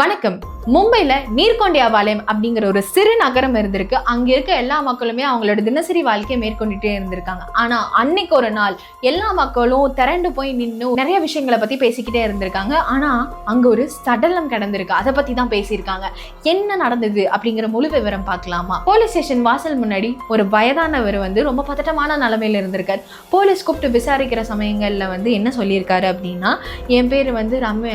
வணக்கம். மும்பைல நீர்கொண்டியாபாளையம் அப்படிங்கிற ஒரு சிறு நகரம் இருந்திருக்கு. அங்க இருக்க எல்லா மக்களுமே அவங்களோட தினசரி வாழ்க்கையை மேற்கொண்டுட்டே இருந்திருக்காங்க. ஆனா அன்னைக்கு ஒரு நாள் எல்லா மக்களும் திரண்டு போய் நின்று நிறைய விஷயங்களை பத்தி பேசிக்கிட்டே இருந்திருக்காங்க. ஆனா அங்க ஒரு சடலம் கிடந்திருக்கு. அதை பத்தி தான் பேசியிருக்காங்க. என்ன நடந்தது அப்படிங்கிற முழு விவரம் பார்க்கலாமா? போலீஸ் ஸ்டேஷன் வாசல் முன்னாடி ஒரு வயதானவர் வந்து ரொம்ப பதட்டமான நிலைமையில இருந்திருக்கார். போலீஸ் கூப்பிட்டு விசாரிக்கிற சமயங்கள்ல வந்து என்ன சொல்லியிருக்காரு அப்படின்னா என் பேர் வந்து ராம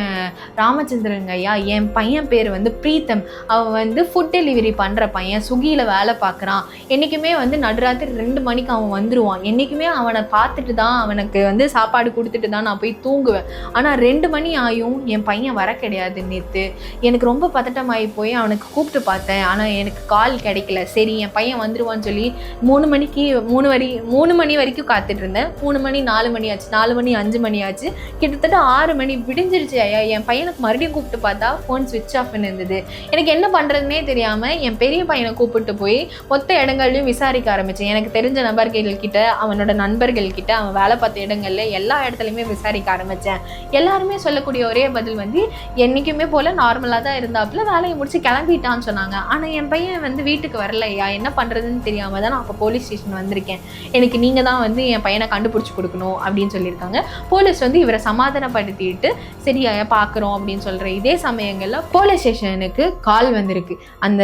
ராமச்சந்திரன் ஐயா என் என் பையன் பேர் வந்து பிரீத்தம். அவன் வந்து ஃபுட் டெலிவரி பண்ணுற பையன். ஸ்விக்கியில் வேலை பார்க்குறான் என்றைக்குமே வந்து நடுராத்திரி ரெண்டு மணிக்கு அவன் வந்துடுவான் என்றைக்குமே அவனை பார்த்துட்டு தான் அவனுக்கு வந்து சாப்பாடு கொடுத்துட்டு தான் நான் போய் தூங்குவேன். ஆனால் ரெண்டு மணி ஆயும் என் பையன் வர கிடையாது நேற்று எனக்கு ரொம்ப பதட்டமாகி போய் அவனுக்கு கூப்பிட்டு பார்த்தேன். ஆனால் எனக்கு கால் கிடைக்கல. சரி என் பையன் வந்துடுவான்னு சொல்லி மூணு மணிக்கு மூணு வரி மூணு மணி வரைக்கும் காத்துட்டு இருந்தேன். மூணு மணி நாலு மணி ஆச்சு. நாலு மணி அஞ்சு மணி ஆச்சு. கிட்டத்தட்ட ஆறு மணி விடிஞ்சிருச்சு ஐயா. என் பையனுக்கு மறுபடியும் கூப்பிட்டு பார்த்தா ஃபோன் சுவிட்ச் ஆஃப்னு இருந்தது. எனக்கு என்ன பண்ணுறதுனே தெரியாமல் என் பெரிய பையனை கூப்பிட்டு போய் மொத்த இடங்கள்லையும் விசாரிக்க ஆரம்பித்தேன் எனக்கு தெரிஞ்ச நபர்கள் கிட்ட அவனோட நண்பர்கள்கிட்ட அவன் வேலை பார்த்த இடங்கள்ல எல்லா இடத்துலையுமே விசாரிக்க ஆரம்பித்தேன் எல்லாருமே சொல்லக்கூடிய ஒரே பதில் வந்து என்றைக்குமே போல் நார்மலாக தான் இருந்தாப்புல வேலையை முடிச்சு கிளம்பிட்டான்னு சொன்னாங்க. ஆனால் என் பையன் வந்து வீட்டுக்கு வரலையா என்ன பண்ணுறதுன்னு தெரியாமல் தான் நான் அப்போ போலீஸ் ஸ்டேஷன் வந்திருக்கேன். எனக்கு நீங்கள் தான் வந்து என் பையனை கண்டுபிடிச்சி கொடுக்கணும் அப்படின்னு சொல்லியிருக்காங்க. போலீஸ் வந்து இவரை சமாதானப்படுத்திட்டு சரியா பார்க்குறோம் அப்படின்னு சொல்கிற இதே சமயங்கள் சமயங்களில் போலீஸ் ஸ்டேஷனுக்கு கால் வந்திருக்கு. அந்த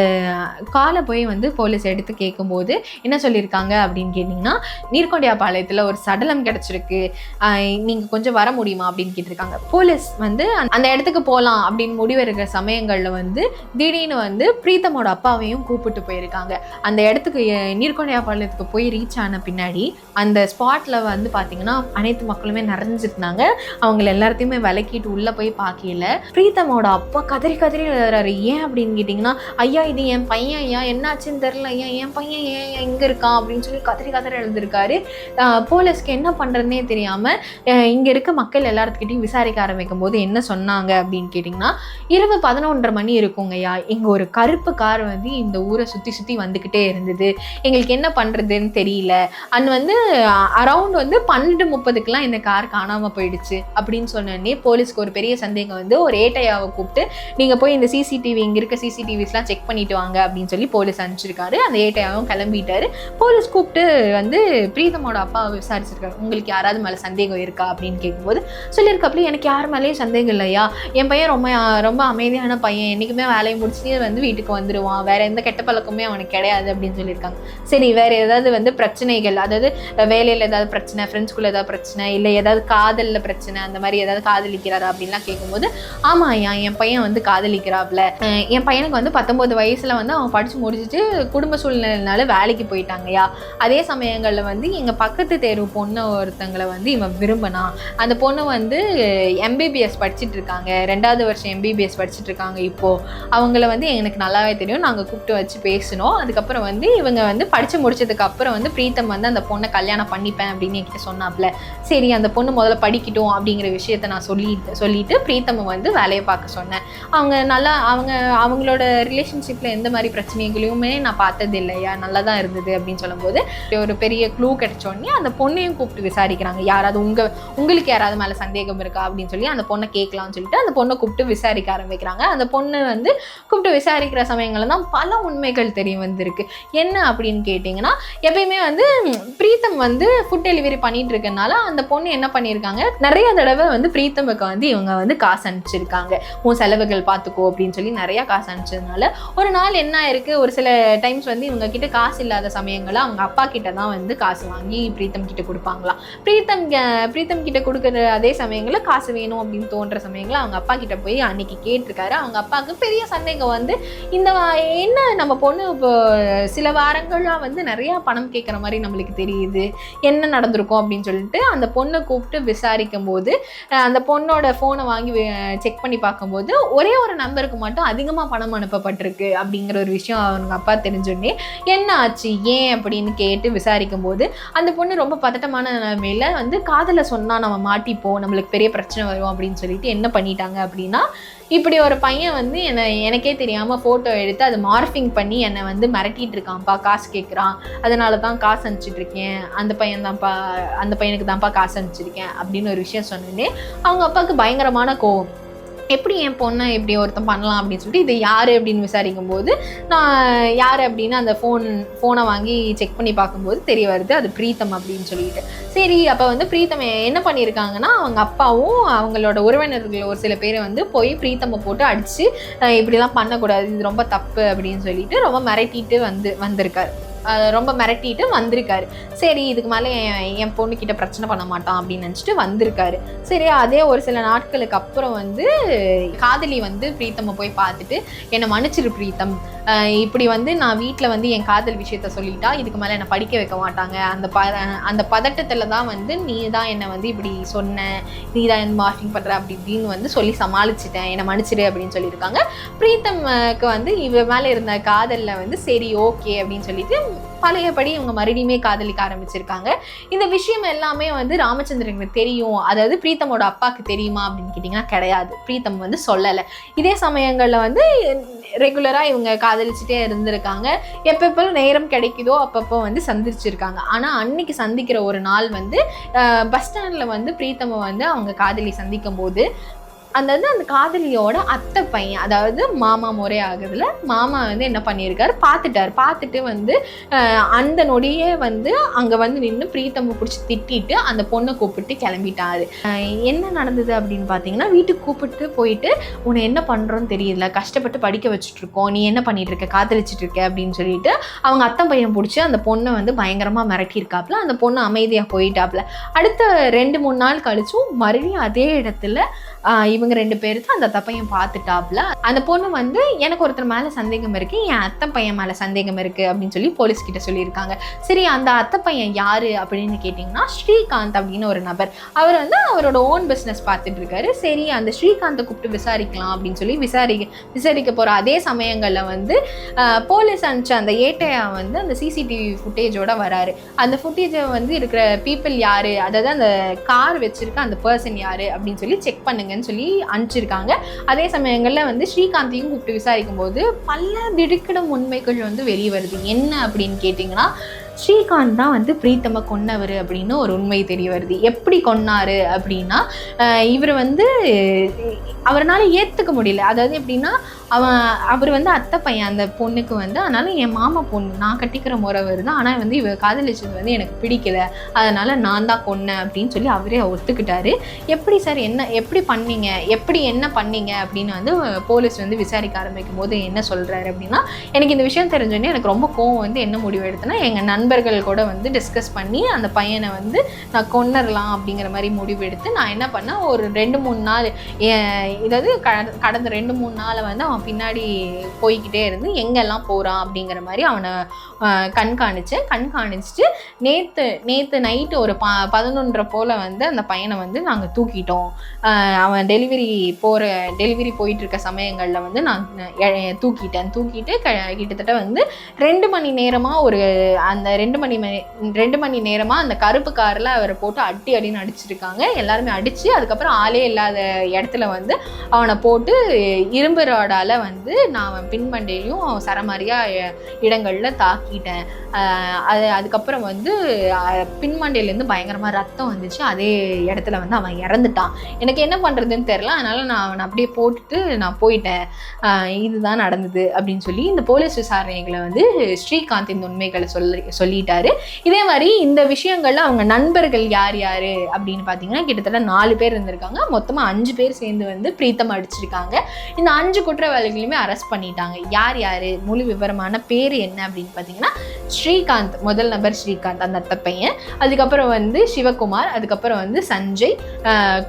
காலை போய் வந்து போலீஸ் எடுத்து கேட்கும்போது என்ன சொல்லியிருக்காங்க அப்படின்னு கேட்டிங்கன்னா நீர்கொண்டியாபாளையத்தில் ஒரு சடலம் கிடச்சிருக்கு. நீங்கள் கொஞ்சம் வர முடியுமா அப்படின்னு கேட்டிருக்காங்க. போலீஸ் வந்து அந்த இடத்துக்கு போகலாம் அப்படின்னு முடிவெடுக்கிற சமயங்களில் வந்து திடீர்னு வந்து பிரீத்தமோட அப்பாவையும் கூப்பிட்டு போயிருக்காங்க. அந்த இடத்துக்கு நீர்கொண்டியாபாளையத்துக்கு போய் ரீச் ஆன பின்னாடி அந்த ஸ்பாட்டில் வந்து பார்த்தீங்கன்னா அனைத்து மக்களுமே நிறைஞ்சிருந்தாங்க. அவங்கள எல்லாத்தையுமே விலக்கிட்டு உள்ளே போய் பார்க்கல பிரீத்தமோட அப்பா கதறி கதறி எழுதுறாரு. ஏன் அப்படின்னு கேட்டிங்கன்னா ஐயா இது என் பையன் ஐயா என்னாச்சுன்னு தெரில ஐயா என் பையன் ஏன் எங்கே இருக்கான் அப்படின்னு சொல்லி கதறி கதறி எழுதிருக்காரு. போலீஸ்க்கு என்ன பண்ணுறதுனே தெரியாமல் இங்கே இருக்க மக்கள் எல்லாத்துக்கிட்டையும் விசாரிக்க ஆரம்பிக்கும் போது என்ன சொன்னாங்க அப்படின்னு கேட்டிங்கன்னா இரவு பதினொன்றரை மணி இருக்குங்க ஐயா. இங்கே ஒரு கருப்பு கார் வந்து இந்த ஊரை சுற்றி சுற்றி வந்துக்கிட்டே இருந்தது. எங்களுக்கு என்ன பண்ணுறதுன்னு தெரியல. அண்ட் வந்து அரவுண்ட் வந்து பன்னெண்டு முப்பதுக்கெலாம் இந்த கார் காணாமல் போயிடுச்சு அப்படின்னு சொன்னோடனே போலீஸ்க்கு ஒரு பெரிய சந்தேகம் வந்து ஒரு ஏட்டையாவை கூப்பிட்டு நீங்கள் போய் இந்த சிசிடிவி இங்கே இருக்க சிசிடிவிஸ்லாம் செக் பண்ணிட்டு வாங்க அப்படின்னு சொல்லி போலீஸ் அனுப்பிச்சிருக்காரு. அந்த ஏட்டையாவும் கிளம்பிட்டாரு. போலீஸ் கூப்பிட்டு வந்து பிரீதமோட அப்பாவை விசாரிச்சிருக்காரு. உங்களுக்கு யாராவது மேலே சந்தேகம் இருக்கா? அப்படின்னு கேட்கும்போது சொல்லியிருக்காப்புல எனக்கு யார் மேலேயும் சந்தேகம் இல்லையா? என் பையன் ரொம்ப ரொம்ப அமைதியான பையன். என்றைக்குமே வேலையை முடிச்சுட்டு வந்து வீட்டுக்கு வந்துடுவான் வேறு எந்த கெட்ட பழக்கமே அவனுக்கு கிடையாது. அப்படின்னு சொல்லியிருக்காங்க. சரி வேறு ஏதாவது வந்து பிரச்சனைகள் அதாவது வேலையில் ஏதாவது பிரச்சனை ஃப்ரெண்ட்ஸ்குள்ளே ஏதாவது பிரச்சனை இல்லை ஏதாவது காதலில் பிரச்சனை அந்த மாதிரி ஏதாவது காதலிக்கிறாரா அப்படின்லாம் கேட்கும்போது ஆமாம் ஐயா என் பையன் வந்து காதலிக்கிறாப்ல. என் பையனுக்கு வந்து பத்தொன்பது வயசுல வந்து அவன் படிச்சு முடிச்சுட்டு குடும்ப சூழ்நிலைனால வேலைக்கு போயிட்டாங்கய்யா. அதே சமயங்களில் வந்து எங்கள் பக்கத்து தேர்வு பொண்ணு ஒருத்தங்களை வந்து இவன் விரும்பினான் அந்த பொண்ணு வந்து எம்பிபிஎஸ் படிச்சுட்டு இருக்காங்க. ரெண்டாவது வருஷம் எம்பிபிஎஸ் படிச்சுட்டு இருக்காங்க இப்போ. அவங்கள வந்து எனக்கு நல்லாவே தெரியும். நாங்கள் கூப்பிட்டு வச்சு பேசினோம். அதுக்கப்புறம் வந்து இவங்க வந்து படித்து முடிச்சதுக்கு அப்புறம் வந்து பிரீத்தம் வந்து அந்த பொண்ணை கல்யாணம் பண்ணிப்பேன் அப்படின்னு என்கிட்ட சொன்னாப்ல. சரி அந்த பொண்ணு முதல்ல படிக்கட்டும் அப்படிங்கிற விஷயத்த நான் சொல்லி சொல்லிட்டு பிரீத்தம் வந்து வேலையை பார்க்க சொன்னேன். அவங்க நல்லா அவங்க அவங்களோட ரிலேஷன்ஷிப்பில் எந்த மாதிரி பிரச்சனைகளையுமே நான் பார்த்தது இல்லையா நல்லா தான் இருந்தது அப்படின்னு சொல்லும்போது ஒரு பெரிய க்ளூ கிடைச்சோடனே அந்த பொண்ணையும் கூப்பிட்டு விசாரிக்கிறாங்க. யாராவது உங்கள் உங்களுக்கு யாராவது மேலே சந்தேகம் இருக்கா அப்படின்னு சொல்லி அந்த பொண்ணை கேட்கலாம்னு சொல்லிட்டு அந்த பொண்ணை கூப்பிட்டு விசாரிக்க ஆரம்பிக்கிறாங்க. அந்த பொண்ணு வந்து கூப்பிட்டு விசாரிக்கிற சமயங்களில் தான் பல உண்மைகள் தெரிய வந்திருக்கு. என்ன அப்படின்னு கேட்டிங்கன்னா எப்பயுமே வந்து பிரீத்தம் வந்து ஃபுட் டெலிவரி பண்ணிட்டு இருக்கனால அந்த பொண்ணு என்ன பண்ணியிருக்காங்க நிறைய தடவை வந்து பிரீத்தமுக்கு வந்து இவங்க வந்து காசு அனுப்பிச்சிருக்காங்க. உன் செலவுகள் பார்த்துக்கோ அப்படின்னு சொல்லி நிறையா காசு அனுப்பிச்சதுனால ஒரு நாள் என்ன இருக்குது ஒரு சில டைம்ஸ் வந்து இவங்க கிட்ட காசு இல்லாத சமயங்களில் அவங்க அப்பா கிட்ட தான் வந்து காசு வாங்கி பிரீத்தம் கிட்ட கொடுப்பாங்களாம். பிரீத்தம் பிரீத்தம் கிட்ட கொடுக்குற அதே சமயங்களில் காசு வேணும் அப்படின்னு தோன்ற சமயங்களில் அவங்க அப்பா கிட்ட போய் அன்னைக்கு கேட்டிருக்காரு. அவங்க அப்பாவுக்கு பெரிய சந்தேகம் வந்து இந்த என்ன நம்ம பொண்ணு இப்போ சில வாரங்களாக வந்து நிறையா பணம் கேட்குற மாதிரி நம்மளுக்கு தெரியுது. என்ன நடந்திருக்கும் அப்படின்னு சொல்லிட்டு அந்த பொண்ணை கூப்பிட்டு விசாரிக்கும் போது அந்த பொண்ணோட ஃபோனை வாங்கி செக் பண்ணி பார்க்கும்போது ஒரே ஒரு நம்பருக்கு மட்டும் அதிகமாக பணம் அனுப்பப்பட்டிருக்கு அப்படிங்கிற ஒரு விஷயம் அவங்க அப்பா தெரிஞ்சோடனே என்ன ஆச்சு? ஏன்? அப்படின்னு கேட்டு விசாரிக்கும் போது அந்த பொண்ணு ரொம்ப பதட்டமான நிலைமையில் வந்து காதலை சொன்னால் நம்ம மாட்டிப்போம் நம்மளுக்கு பெரிய பிரச்சனை வரும் அப்படின்னு சொல்லிட்டு என்ன பண்ணிட்டாங்க அப்படின்னா இப்படி ஒரு பையன் வந்து என்னை எனக்கே தெரியாமல் ஃபோட்டோ எடுத்து அதை மார்ஃபிங் பண்ணி என்னை வந்து மிரட்டிட்டு இருக்கான்ப்பா காசு கேட்குறான் அதனால தான் காசு அனுப்பிச்சிட்ருக்கேன் அந்த பையன் தான்ப்பா அந்த பையனுக்கு தான்ப்பா காசு அனுப்பிச்சிருக்கேன் அப்படின்னு ஒரு விஷயம் சொன்னோடனே அவங்க அப்பாவுக்கு பயங்கரமான கோவம். எப்படி என் பொண்ணை இப்படி ஒருத்தன் பண்ணலாம் அப்படின்னு சொல்லிட்டு இது யார் அப்படின்னு விசாரிக்கும் போது நான் யார் அப்படின்னு அந்த ஃபோன் ஃபோனை வாங்கி செக் பண்ணி பார்க்கும்போது தெரிய வருது அது பிரீத்தம் அப்படின்னு சொல்லிட்டு. சரி அப்போ வந்து பிரீத்தம் என்ன பண்ணியிருக்காங்கன்னா அவங்க அப்பாவும் அவங்களோட உறவினர்கள் ஒரு சில பேரை வந்து போய் பிரீத்தம்மை போட்டு அடித்து இப்படிலாம் பண்ணக்கூடாது இது ரொம்ப தப்பு அப்படின்னு சொல்லிட்டு ரொம்ப மிரட்டிட்டு வந்து வந்திருக்காரு. ரொம்ப மிரட்டிட்டு வந்திருக்காரு. சரி இதுக்கு மேலே என் என் பொண்ணுக்கிட்ட பிரச்சனை பண்ண மாட்டான் அப்படின்னு நினச்சிட்டு வந்திருக்காரு. சரி அதே ஒரு சில நாட்களுக்கு அப்புறம் வந்து காதலி வந்து பிரீத்தம்மை போய் பார்த்துட்டு என்னை மன்னிச்சிரு பிரீத்தம். இப்படி வந்து நான் வீட்டில் வந்து என் காதல் விஷயத்த சொல்லிட்டா இதுக்கு மேலே என்னை படிக்க வைக்க மாட்டாங்க. அந்த ப அந்த பதட்டத்தில் தான் வந்து நீ தான் என்னை வந்து இப்படி சொன்ன நீ தான் என் மார்க்கிங் பண்ணுற அப்படி இப்படின்னு வந்து சொல்லி சமாளிச்சிட்டேன். என்னை மன்னிச்சிடு அப்படின்னு சொல்லியிருக்காங்க. பிரீத்தம்க்கு வந்து இவ மேலே இருந்த காதலில் வந்து சரி ஓகே அப்படின்னு சொல்லிட்டு பழையபடி இவங்க மறுபடியுமே காதலிக்க ஆரம்பிச்சிருக்காங்க. இந்த விஷயம் எல்லாமே வந்து ராமச்சந்திரனுக்கு தெரியும். அதாவது பிரீத்தமோட அப்பாவுக்கு தெரியுமா அப்படின்னு கேட்டிங்கன்னா கிடையாது. பிரீத்தம் வந்து சொல்லலை. இதே சமயங்களில் வந்து ரெகுலராக இவங்க காதலிச்சுட்டே இருந்திருக்காங்க. எப்பப்போ நேரம் கிடைக்குதோ அப்பப்போ வந்து சந்திச்சிருக்காங்க. ஆனால் அன்னைக்கு சந்திக்கிற ஒரு நாள் வந்து பஸ் ஸ்டாண்டில் வந்து பிரீத்தமை வந்து அவங்க காதலி சந்திக்கும் போது அந்த வந்து அந்த காதலியோட அத்தை பையன் அதாவது மாமா முறை ஆகுதுல மாமா வந்து என்ன பண்ணியிருக்காரு? பார்த்துட்டாரு. பார்த்துட்டு வந்து அந்த நொடியே வந்து அங்கே வந்து நின்று பிரீத்தம்மை பிடிச்சி திட்டிட்டு அந்த பொண்ணை கூப்பிட்டு கிளம்பிட்டாரு. என்ன நடந்தது அப்படின்னு பார்த்தீங்கன்னா வீட்டுக்கு கூப்பிட்டு போயிட்டு உன்னை என்ன பண்ணுறோன்னு தெரியல. கஷ்டப்பட்டு படிக்க வச்சுட்டு இருக்கோம் நீ என்ன பண்ணிட்டு இருக்க காதலிச்சிட்டு இருக்க அப்படின்னு சொல்லிட்டு அவங்க அத்தன் பையன் பிடிச்சி அந்த பொண்ணை வந்து பயங்கரமாக மிரட்டியிருக்காப்புல. அந்த பொண்ணு அமைதியாக போயிட்டாப்புல. அடுத்த ரெண்டு மூணு நாள் கழிச்சும் மறுபடியும் அதே இடத்துல இவங்க ரெண்டு பேருக்கு அந்த அத்தை பையன் பார்த்துட்டாப்புல அந்த பொண்ணு வந்து எனக்கு ஒருத்தர் மேலே சந்தேகம் இருக்கு என் அத்தை பையன் மேலே சந்தேகம் இருக்கு அப்படின்னு சொல்லி போலீஸ் கிட்ட சொல்லியிருக்காங்க. சரி அந்த அத்தை பையன் யாரு அப்படின்னு கேட்டிங்கன்னா ஸ்ரீகாந்த் அப்படின்னு ஒரு நபர். அவர் வந்து அவரோட ஓன் பிஸ்னஸ் பார்த்துட்டு இருக்காரு. சரி அந்த ஸ்ரீகாந்தை கூப்பிட்டு விசாரிக்கலாம் அப்படின்னு சொல்லி விசாரிக்க விசாரிக்க போகிற அதே சமயங்களில் வந்து போலீஸ் அனுப்பிச்ச அந்த ஏட்டையா வந்து அந்த சிசிடிவி ஃபுட்டேஜோட வராரு. அந்த ஃபுட்டேஜை வந்து இருக்கிற பீப்புள் யாரு? அதாவது அந்த கார் வச்சிருக்க அந்த பர்சன் யாரு? அப்படின்னு சொல்லி செக் சொல்லி அனுப்பிச்சிருக்காங்க. அதே சமயங்களில் வந்து ஸ்ரீகாந்தையும் கூப்பிட்டு விசாரிக்கும் போது பல திடுக்கிடும் உண்மைகள் வந்து வெளியே வருது என்ன அப்படின்னு கேட்டிங்கன்னா ஸ்ரீகாந்த் தான் வந்து பிரீத்தமை கொன்னவர் அப்படின்னு ஒரு உண்மை தெரிய வருது. எப்படி கொன்னாரு அப்படின்னா இவர் வந்து அவரால் ஏற்றுக்க முடியல. அதாவது எப்படின்னா அவன் அவர் வந்து அத்தை பையன் அந்த பொண்ணுக்கு வந்து அதனால என் மாமா பொண்ணு நான் கட்டிக்கிற முறவர் தான் ஆனால் வந்து இவ காதலிச்சது வந்து எனக்கு பிடிக்கல. அதனால நான் தான் கொன்னேன் அப்படின்னு சொல்லி அவரே ஒத்துக்கிட்டாரு. எப்படி சார் என்ன எப்படி பண்ணீங்க? எப்படி என்ன பண்ணீங்க? அப்படின்னு வந்து போலீஸ் வந்து விசாரிக்க ஆரம்பிக்கும் போது என்ன சொல்கிறாரு அப்படின்னா எனக்கு இந்த விஷயம் தெரிஞ்சோடனே எனக்கு ரொம்ப கோவம் வந்து என்ன முடிவு எடுத்தேன்னா எங்கள் நண்பர்கள் கூட வந்து டிஸ்கஸ் பண்ணி அந்த பையனை வந்து நான் கொன்னரலாம் அப்படிங்கிற மாதிரி முடிவு எடுத்து நான் என்ன பண்ணேன்? ஒரு ரெண்டு மூணு நாள் இதாவது கடந்த ரெண்டு மூணு நாளை வந்து அவன் பின்னாடி போய்கிட்டே இருந்து எங்கெல்லாம் போகிறான் அப்படிங்கிற மாதிரி அவனை கண்காணித்தேன் கண்காணிச்சேன். கண்காணிச்சுட்டு நேற்று நேற்று நைட்டு ஒரு ப பதினொன்றரை போல் வந்து அந்த பையனை வந்து நாங்கள் தூக்கிட்டோம். அவன் டெலிவரி போகிற டெலிவரி போயிட்டுருக்க சமயங்களில் வந்து நான் எ- தூக்கிட்டேன். தூக்கிட்டு க கிட்டத்தட்ட வந்து ரெண்டு மணி நேரமாக ஒரு அந்த ரெண்டு மணி மணி- ரெண்டு மணி நேரமாக அந்த கருப்பு காரில் அவரை போட்டு அடி அடின்னு அடிச்சிருக்காங்க. எல்லாருமே அடித்து அதுக்கப்புறம் ஆளே இல்லாத இடத்துல வந்து அவனை போட்டு இரும்பு ராடால் வந்து நான் அவன் பின்மண்டையிலையும் சரமாரியாக இடங்களில் தாக்கிட்டேன். அது அதுக்கப்புறம் வந்து பின்மண்டையிலேருந்து பயங்கரமாக ரத்தம் வந்துச்சு. அதே இடத்துல வந்து அவன் இறந்துட்டான். எனக்கு என்ன பண்ணுறதுன்னு தெரில அதனால் நான் அவனை அப்படியே போட்டுட்டு நான் போயிட்டேன். இதுதான் நடந்தது அப்படின்னு சொல்லி இந்த போலீஸ் விசாரணைகளை வந்து ஸ்ரீகாந்தின் உண்மைகளை சொல்லி சொல்லிட்டாரு. இதே மாதிரி இந்த விஷயங்கள்ல அவங்க நண்பர்கள் யார் யார் அப்படின்னு பார்த்தீங்கன்னா கிட்டத்தட்ட நாலு பேர் இருந்திருக்காங்க. மொத்தமாக அஞ்சு பேர் சேர்ந்து வந்து பிரீத்தம் அடிச்சிருக்காங்க. இந்த அஞ்சு குற்றவாளிகளையுமே அரெஸ்ட் பண்ணிட்டாங்க. யார் யார்? முழு விவரமான பேர் என்ன அப்படின்னு பார்த்தீங்கன்னா ஸ்ரீகாந்த் முதல் நபர் ஸ்ரீகாந்த் அந்த அத்தை பையன். அதுக்கப்புறம் வந்து சிவகுமார் அதுக்கப்புறம் வந்து சஞ்சய்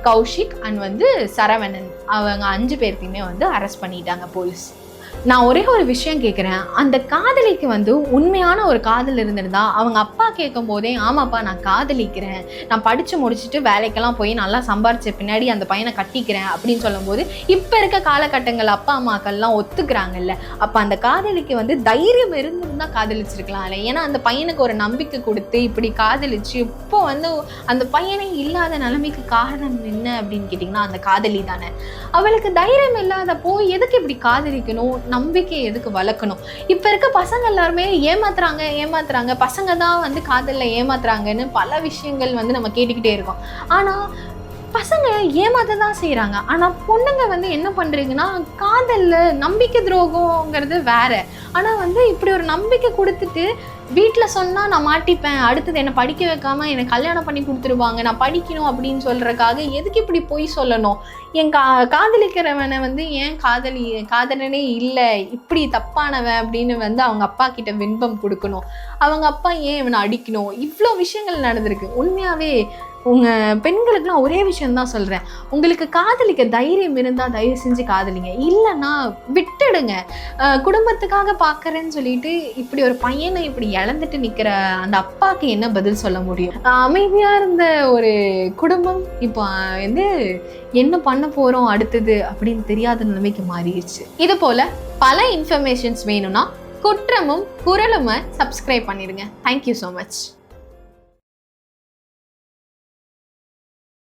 கௌஷிக் அண்ட் வந்து சரவணன். அவங்க அஞ்சு பேர்த்தையுமே வந்து அரெஸ்ட் பண்ணிட்டாங்க போலீஸ். நான் ஒரே ஒரு விஷயம் கேட்குறேன் அந்த காதலிக்கு வந்து உண்மையான ஒரு காதல் இருந்திருந்தா அவங்க அப்பா கேட்கும் போதே ஆமாப்பா நான் காதலிக்கிறேன். நான் படித்து முடிச்சுட்டு வேலைக்கெல்லாம் போய் நல்லா சம்பாரிச்ச பின்னாடி அந்த பையனை கட்டிக்கிறேன். அப்படின்னு சொல்லும்போது இப்போ இருக்க காலகட்டங்கள் அப்பா அம்மாக்கள்லாம் ஒத்துக்கிறாங்கல்ல. அப்போ அந்த காதலிக்கு வந்து தைரியம் இருந்திருந்தா இல்லை. ஏன்னா அந்த பையனுக்கு ஒரு நம்பிக்கை கொடுத்து இப்படி காதலிச்சு இப்போ வந்து அந்த பையனே இல்லாத நிலைமைக்கு காரணம் என்ன அப்படின்னு கேட்டிங்கன்னா அந்த காதலி தானே. அவளுக்கு தைரியம் இல்லாதப்போ எதுக்கு இப்படி காதலிக்கணும்? நம்பிக்கை எதுக்கு வளர்க்கணும்? இப்போ இருக்க பசங்க எல்லாருமே ஏமாத்துறாங்க ஏமாத்துறாங்க. பசங்க தான் வந்து காதலில் ஏமாத்துறாங்கன்னு பல விஷயங்கள் வந்து நம்ம கேட்டுக்கிட்டே இருக்கோம். ஆனால் பசங்க ஏமாத்த தான் செய்கிறாங்க ஆனால் பொண்ணுங்க வந்து என்ன பண்ணுறீங்கன்னா காதலில் நம்பிக்கை துரோகங்கிறது வேற. ஆனால் வந்து இப்படி ஒரு நம்பிக்கை கொடுத்துட்டு வீட்டில் சொன்னால் நான் மாட்டிப்பேன். அடுத்தது என்னை படிக்க வைக்காம என்னை கல்யாணம் பண்ணி கொடுத்துருவாங்க. நான் படிக்கணும் அப்படின்னு சொல்கிறக்காக எதுக்கு இப்படி பொய் சொல்லணும்? என் கா காதலிக்கிறவனை வந்து ஏன் காதலி காதலனே இல்லை. இப்படி தப்பானவன் அப்படின்னு வந்து அவங்க அப்பா கிட்ட வின்பம் கொடுக்கணும். அவங்க அப்பா ஏன் இவனை அடிக்கணும்? இவ்வளோ விஷயங்கள் நடந்திருக்கு. உண்மையாகவே உங்கள் பெண்களுக்குலாம் ஒரே விஷயம் தான் சொல்கிறேன் உங்களுக்கு காதலிக்க தைரியம் இருந்தால் தயவு செஞ்சு காதலிங்க. இல்லைன்னா விட்டுடுங்க. குடும்பத்துக்காக பார்க்குறேன்னு சொல்லிட்டு இப்படி ஒரு பையனை இப்படி இழந்துட்டு நிற்கிற அந்த அப்பாவுக்கு என்ன பதில் சொல்ல முடியும்? அமைதியாக இருந்த ஒரு குடும்பம் இப்போ வந்து என்ன பண்ண போகிறோம் அடுத்தது அப்படின்னு தெரியாத நிலைமைக்கு மாறிடுச்சு. இது போல் பல இன்ஃபர்மேஷன்ஸ் வேணும்னா குற்றமும் குரலுமை சப்ஸ்கிரைப் பண்ணிடுங்க. Thank you so much